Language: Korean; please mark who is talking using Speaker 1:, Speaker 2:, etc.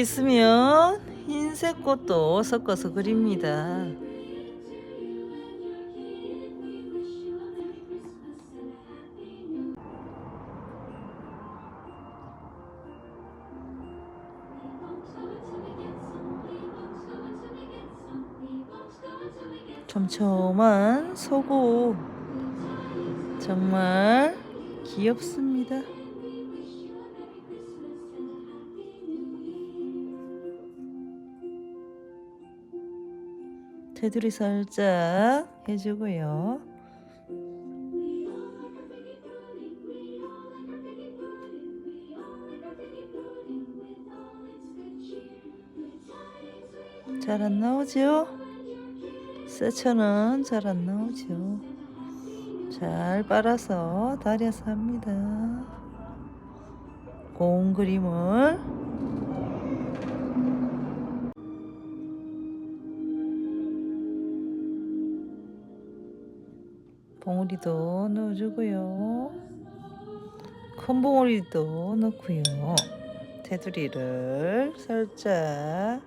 Speaker 1: 있으면 흰색 꽃도 섞어서 그립니다. 촘촘한 소고 정말 귀엽습니다. 테두리 살짝 해주고요. 잘 안 나오죠? 세차는 잘 안 나오죠. 잘 빨아서 다려서 합니다. 고운 그림을 봉우리도 넣어주고요. 큰 봉우리도 넣고요. 테두리를 살짝